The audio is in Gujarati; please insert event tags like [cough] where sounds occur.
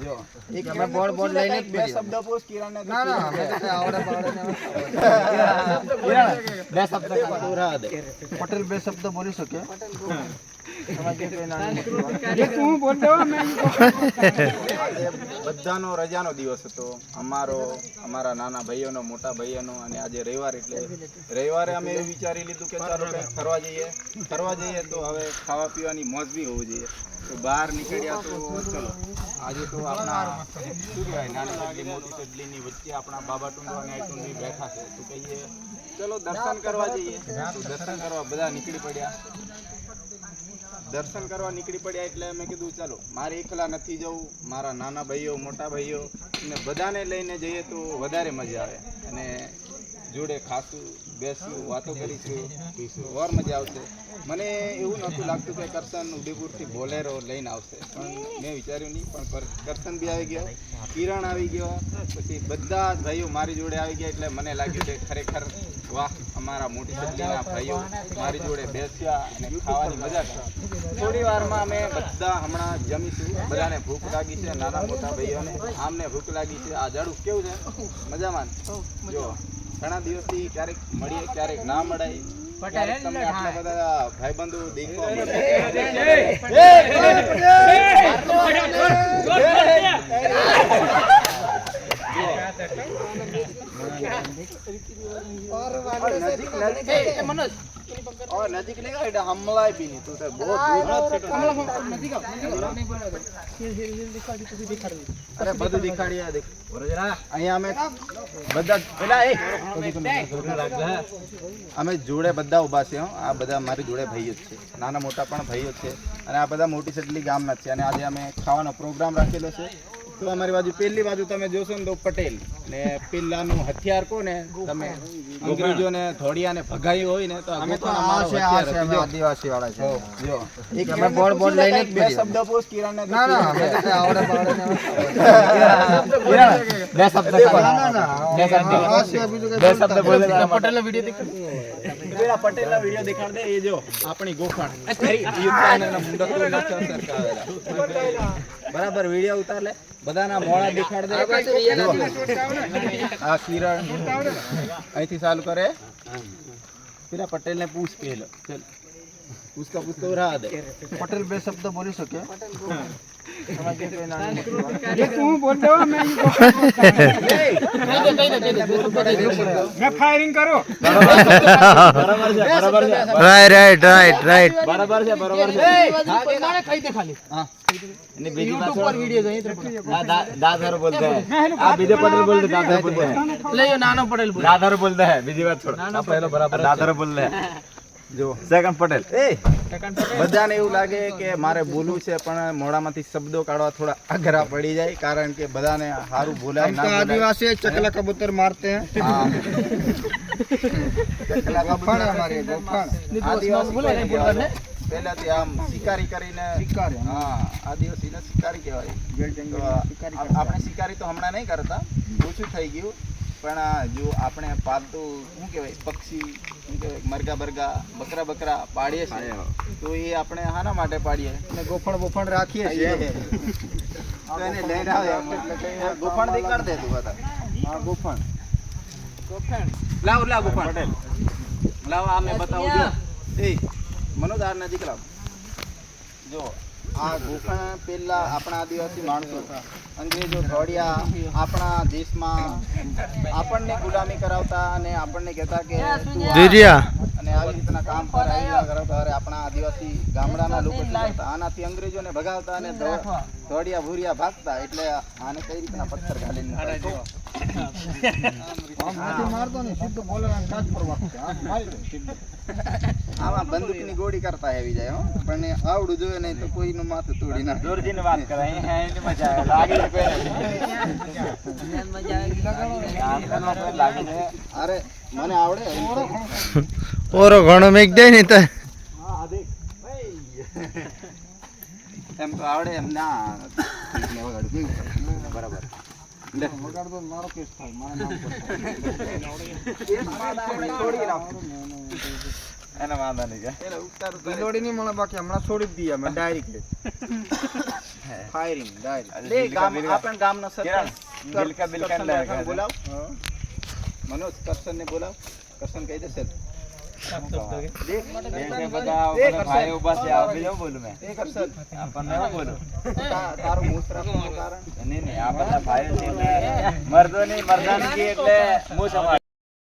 જો. અમે બોર્ડ બોર્ડ લઈને બે શબ્દ પૂછ કિરણને તો ના ના અમે તો આવડે બાવડે [laughs] બે શબ્દ ખાલી. દે. પટેલ બે શબ્દ બોલી શકે. બધાનો રજાનો દિવસ હતો. અમારો અમારા નાના ભાઈઓનો મોટા ભાઈઓનો અને આજે રવિવાર એટલે રવિવારે અમે એવું વિચારી લીધું કે ચાલો કંઈક ફરવા જઈએ. ફરવા જઈએ તો હવે ખાવા પીવાની મોજ બી હોવી જોઈએ. બહાર નીકળ્યા તો ચલો. આજે તો આપણા શું કહેવાય, નાની સડલી મોટી સડલીની વચ્ચે આપણા બાબા ટુંડો અને આઈટુંડી બેઠા છે. તો કહીએ, ચલો દર્શન કરવા જઈએ. તો દર્શન કરવા બધા નીકળી પડ્યા. દર્શન કરવા નીકળી પડ્યા એટલે મેં કીધું, ચાલો, મારે એકલા નથી જવું. મારા નાના ભાઈઓ, મોટા ભાઈઓ, ને બધાને લઈને જઈએ તો વધારે મજા આવે. અને જોડે ખાશું બેસું, વાતો કરીશું, પીશું મજા આવશે. મને એવું નહોતું લાગતું કે કરશન ઉદયપુરથી બોલેરો લઈને આવશે. પણ મેં વિચાર્યું નહીં, પણ કર- કરશન બી આવી ગયો, કિરણ આવી ગયો, પછી બધા જ ભાઈઓ મારી જોડે આવી ગયા એટલે મને લાગ્યું કે ખરેખર, વાહ, અમારા મોટી સદીના ભાઈઓ મારી જોડે બેસ્યા અને ખાવાની મજા કરી. થોડી વારમાં અમે બધા હમણાં જમીશું, બધાને ભૂખ લાગી છે, નાના મોટા ભાઈઓને, આમને ભૂખ લાગી છે, આ જાડું કેવું છે? મજામાં જો ઘણા દિવસથી ક્યારેક મળીએ ક્યારેક ના મળાય ક્યારેક તમને આટલા બધા ભાઈબંધો દેખવા મળે નજીક નજીક और नजीक नहीं गया इधर हमला भी नहीं तू तो बहुत दूर अरे બધું દેખાડ્યા દેખ અહીંયા અમે બધા પેલા એ અમે જોડે બધા ઊભા છે હો. આ બધા મારી જોડે ભાઈઓ જ છે નાના મોટા પણ ભાઈઓ જ છે અને આ બધા મોટી સટલી ગામના જ છે અને આજે અમે ખાવાનો પ્રોગ્રામ રાખેલો છે તો અમારી બાજુ પહેલી બાજુ તમે જોશો ને તો પટેલ ને પેલાનું હથિયાર કો ને તમે અંગ્રેજોને ધોડિયાને ભગાયું હોય ને તો અમે તો આ છે આ છે અમે આદિવાસી વાળા છે. જો. એક અમે બોર્ડ બોર્ડ લઈને બે શબ્દ પૂછ કિરણને તો ના ના. અમે તો આવડે પાડે બે શબ્દ ના ના ના. બે શબ્દ. બે શબ્દ. બોલે. પટેલનો વિડિયો દેખાડ પેલા પટેલનો વીડિયો દેખાડ દે એ જો આપણી ગોખણ. બરાબર વીડિયો ઉતાર લે બધાના મોડા દેખાડ દે. આ કિરણ અહીંથી ચાલુ કરે. પેલા પટેલને પૂછ પેલો ચલ. પૂછતા પૂછતા રહા દે પટેલ બે શબ્દ બોલી શકે તમારે જે કઈ નાની બરાબર છે બરાબર છે રાઈટ રાઈટ રાઈટ બરાબર છે બરાબર છે સેકન્ડ પટેલ. બધાને એવું લાગે કે મારે બોલવું છે પણ મોઢામાંથી શબ્દો કાઢવા થોડા અઘરા પડી જાય કારણ કે બધાને સારું બોલાય ના આદિવાસી ચકલા કબૂતર મારતે. ચકલા ગોફણ અમારે ગોફણ આદિવાસી પહેલાથી આમ શિકારી કરીને શિકારી હા. આદિવાસીને શિકારી કહેવાય. આપણે શિકારી તો હમણાં નહીં કરતા. ઓછું થઈ ગયું. પણ આ જો આપણે પાલતુ શું કહેવાય પક્ષી શું કહેવાય મરઘા બરગા બકરા બકરા પાડીએ છીએ તો એ આપણે હાના માટે પાડીએ. અને ગોફણ બોફણ રાખીએ છીએ. તો એને લઈને આવે ગોફણ દેખાડ દે તું બધા હા ગોફણ. લાવ લાવ ગોફણ. પટેલ. લાવ આ મેં બતાવું જો. એ મનોદાર નજીક લાવ. જો. આ ગોખણ પેલા આપણા આદિવાસી માણસો અંગ્રેજો ધોડિયા આપણા દેશમાં આપણને ગુલામી કરાવતા અને આપણને કહેતા કે અને આવી રીતના કામ કરાવ્યા કરાવતા અરે આપણા આદિવાસી ગામડાના લોકો આનાથી અંગ્રેજોને ભગાવતા અને ધોડિયા ભૂરિયા ભાગતા એટલે આને કઈ રીતના પથ્થર ઘાલીને આમ બંદૂકની ગોળી કરતા આવી જાય હો. પણ આવડું જોઈએ નહીં તો કોઈનું માથું તોડી નાખે. દૂરજીની વાત કરે મજા આવે. લાગે છે કોઈ ઓરો ઘણો મેક દે ને તો. એમ તો આવડે એમ ના બરાબર મારો વાંધો નહીં કે નહીં મળે બાકી હમણાં છોડી દઈએ અમે ડાયરેક્ટ ફાયરિંગ ડાયરેક્ટ ગામ આપણને ગામનો સરપંચ. બિલકા બિલકા લાગે બોલાવ. મનોજ કરશન ને બોલાવ. કરશન કહી દેશે. મર્દો ની મર્દાનગી એટલે હું સમાજ